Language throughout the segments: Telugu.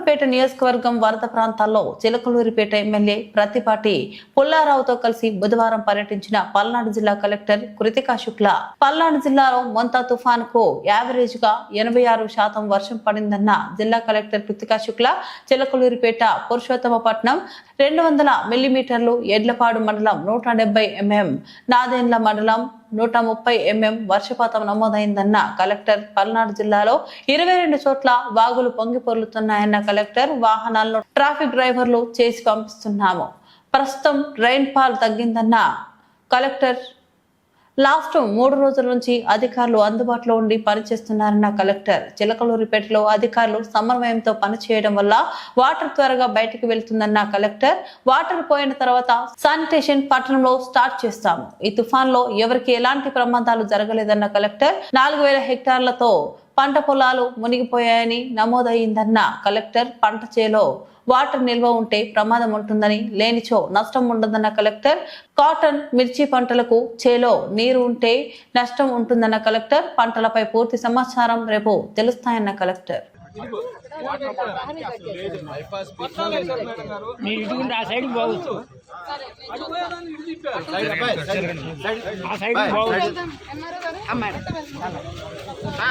చిలకలూరిపేట నియోజకవర్గం వరద ప్రాంతాల్లో చిలకలూరిపేట ఎమ్మెల్యే ప్రతిపాటి పుల్లారావుతో కలిసి బుధవారం పర్యటించిన పల్నాడు జిల్లా కలెక్టర్ కృతికా శుక్ల. పల్నాడు జిల్లాలో మొంతా తుఫాన్కు యావరేజ్గా ఎనభై ఆరు శాతం వర్షం పడిందన్న జిల్లా కలెక్టర్ కృతికా శుక్ల చిలకలూరిపేట పురుషోత్తమపట్నం రెండు వందల మిల్లీమీటర్లు ఎడ్లపాడు మండలం నూట డెబ్బై ఎంఎం నాదెండ్ల మండలం నూట ముప్పై ఎంఎం వర్షపాతం నమోదైందన్న కలెక్టర్ పల్నాడు జిల్లాలో ఇరవై రెండు చోట్ల వాగులు పొంగి పొర్లుతున్నాయన్న కలెక్టర్ వాహనాలను ట్రాఫిక్ డ్రైవర్లు చేసి పంపిస్తున్నాము. ప్రస్తుతం రైన్ ఫాల్ తగ్గిందన్న కలెక్టర్ లాస్ట్ మూడు రోజుల నుంచి అధికారులు అందుబాటులో ఉండి పనిచేస్తున్నారన్న కలెక్టర్. చిలకలూరిపేటలో అధికారులు సమన్వయంతో పనిచేయడం వల్ల వాటర్ త్వరగా బయటకు వెళ్తుందన్న కలెక్టర్. వాటర్ పోయిన తర్వాత శానిటేషన్ పట్టణంలో స్టార్ట్ చేస్తాము. ఈ తుఫాన్లో ఎవరికి ఎలాంటి ప్రమాదాలు జరగలేదన్న కలెక్టర్. నాలుగు వేల హెక్టార్లతో పంట పొలాలు మునిగిపోయాయని నమోదయ్యిందన్న కలెక్టర్ పంట చేలో వాటర్ నిల్వ ఉంటే ప్రమాదం ఉంటుందని లేనిచో నష్టం ఉండదన్న కలెక్టర్ కాటన్ మిర్చి పంటలకు చేలో నీరు ఉంటే నష్టం ఉంటుందన్న కలెక్టర్ పంటలపై పూర్తి సమాచారం రేపు తెలుస్తాయన్న కలెక్టర్. ఆ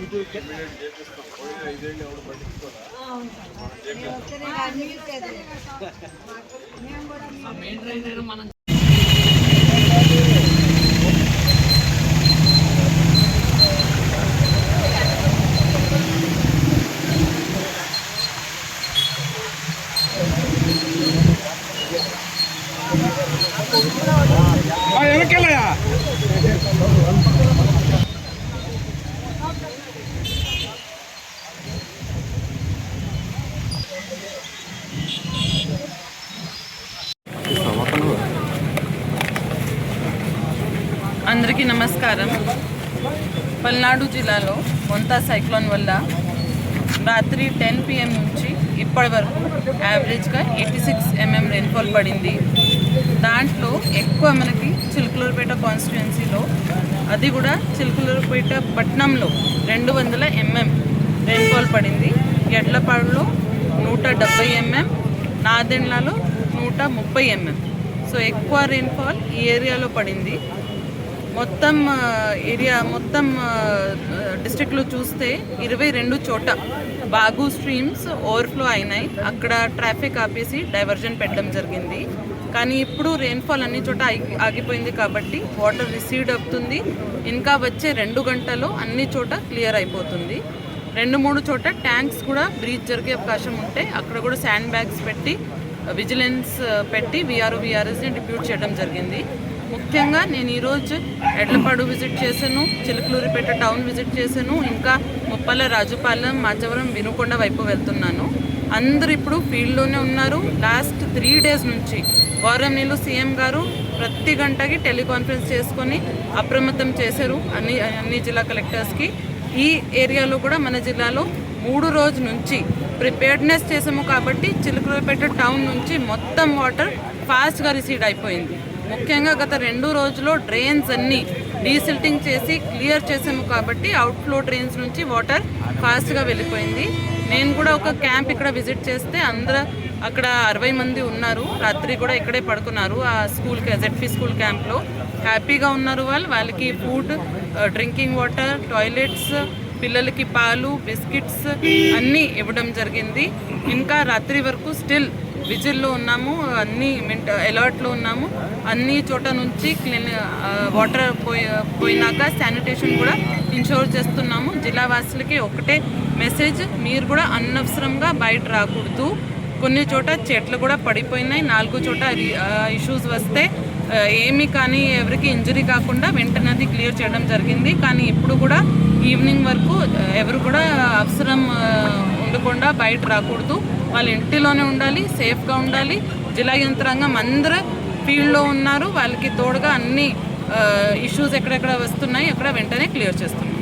వెనకెళ్ళయా అందరికీ నమస్కారం. పల్నాడు జిల్లాలో మొంతా సైక్లోన్ వల్ల రాత్రి టెన్ పిఎం నుంచి ఇప్పటి వరకు యావరేజ్గా ఎయిటీ సిక్స్ ఎంఎం రెయిన్ఫాల్ పడింది. దాంట్లో ఎక్కువ మనకి చిలుకలూరుపేట కాన్స్టిట్యున్సీలో అది కూడా చిలుకలూరుపేట పట్నంలో రెండు వందల ఎంఎం రెయిన్ఫాల్ పడింది. ఎడ్లపాడులో నూట డెబ్బై ఎంఎం నాదెండ్లలో నూట ముప్పై ఎంఎం. సో ఎక్కువ రెయిన్ఫాల్ ఈ ఏరియాలో పడింది. మొత్తం ఏరియా మొత్తం డిస్ట్రిక్ట్లో చూస్తే ఇరవై రెండు చోట బాగు స్ట్రీమ్స్ ఓవర్ఫ్లో అయినాయి. అక్కడ ట్రాఫిక్ ఆపేసి డైవర్జన్ పెట్టడం జరిగింది. కానీ ఇప్పుడు రెయిన్ఫాల్ అన్ని చోట ఆగి ఆగిపోయింది కాబట్టి వాటర్ రిసీవ్డ్ అవుతుంది. ఇంకా వచ్చే రెండు గంటల్లో అన్ని చోట క్లియర్ అయిపోతుంది. రెండు మూడు చోట ట్యాంక్స్ కూడా బ్రీచ్ జరిగే అవకాశం ఉంటే అక్కడ కూడా శాండ్ బ్యాగ్స్ పెట్టి విజిలెన్స్ పెట్టి విఆర్ఓ విఆర్ఎస్ని డిప్యూట్ చేయడం జరిగింది. ముఖ్యంగా నేను ఈరోజు ఎడ్లపాడు విజిట్ చేశాను చిలుకలూరిపేట టౌన్ విజిట్ చేశాను ఇంకా ముప్పల రాజుపాలెం మాచవరం వినుకొండ వైపు వెళ్తున్నాను. అందరు ఇప్పుడు ఫీల్డ్లోనే ఉన్నారు. లాస్ట్ త్రీ డేస్ నుంచి గౌరవనీయులు సీఎం గారు ప్రతి గంటకి టెలికాన్ఫరెన్స్ చేసుకొని అప్రమత్తం చేశారు అన్ని అన్ని జిల్లా కలెక్టర్స్కి. ఈ ఏరియాలో కూడా మన జిల్లాలో మూడు రోజు నుంచి ప్రిపేర్డ్నెస్ చేసాము కాబట్టి చిలుకలపేట టౌన్ నుంచి మొత్తం వాటర్ ఫాస్ట్గా రిసీడ్ అయిపోయింది. ముఖ్యంగా గత రెండు రోజుల్లో డ్రైన్స్ అన్నీ డీసిల్టింగ్ చేసి క్లియర్ చేసాము కాబట్టి అవుట్ఫ్లో డ్రైన్స్ నుంచి వాటర్ ఫాస్ట్గా వెళ్ళిపోయింది. నేను కూడా ఒక క్యాంప్ ఇక్కడ విజిట్ చేస్తే అందరూ అక్కడ అరవై మంది ఉన్నారు. రాత్రి కూడా ఇక్కడే పడుకున్నారు ఆ స్కూల్కి ఎజెడ్పీ స్కూల్ క్యాంప్లో. హ్యాపీగా ఉన్నారు వాళ్ళు. వాళ్ళకి ఫుడ్ డ్రింకింగ్ వాటర్ టాయిలెట్స్ పిల్లలకి పాలు బిస్కెట్స్ అన్నీ ఇవ్వడం జరిగింది. ఇంకా రాత్రి వరకు స్టిల్ విజిల్లో ఉన్నాము అన్ని మింట అలర్ట్లో ఉన్నాము. అన్ని చోట నుంచి క్లీన్ వాటర్ పోయి పోయినాక శానిటేషన్ కూడా ఇన్షోర్ చేస్తున్నాము. జిల్లా వాసులకి ఒకటే మెసేజ్ మీరు కూడా అనవసరంగా బయట రాకూడదు. కొన్ని చోట చెట్లు కూడా పడిపోయినాయి నాలుగు చోట ఇష్యూస్ వస్తే ఏమీ కానీ ఎవరికి ఇంజరీ కాకుండా వెంటనే అది క్లియర్ చేయడం జరిగింది. కానీ ఇప్పుడు కూడా ఈవినింగ్ వరకు ఎవరు కూడా అవసరం ఉండకుండా బయట రాకూడదు. వాళ్ళ ఇంటిలోనే ఉండాలి సేఫ్గా ఉండాలి. జిల్లా యంత్రాంగం అందరూ ఫీల్డ్లో ఉన్నారు. వాళ్ళకి తోడుగా అన్ని ఇష్యూస్ ఎక్కడెక్కడ వస్తున్నాయి అక్కడ వెంటనే క్లియర్ చేస్తున్నాం.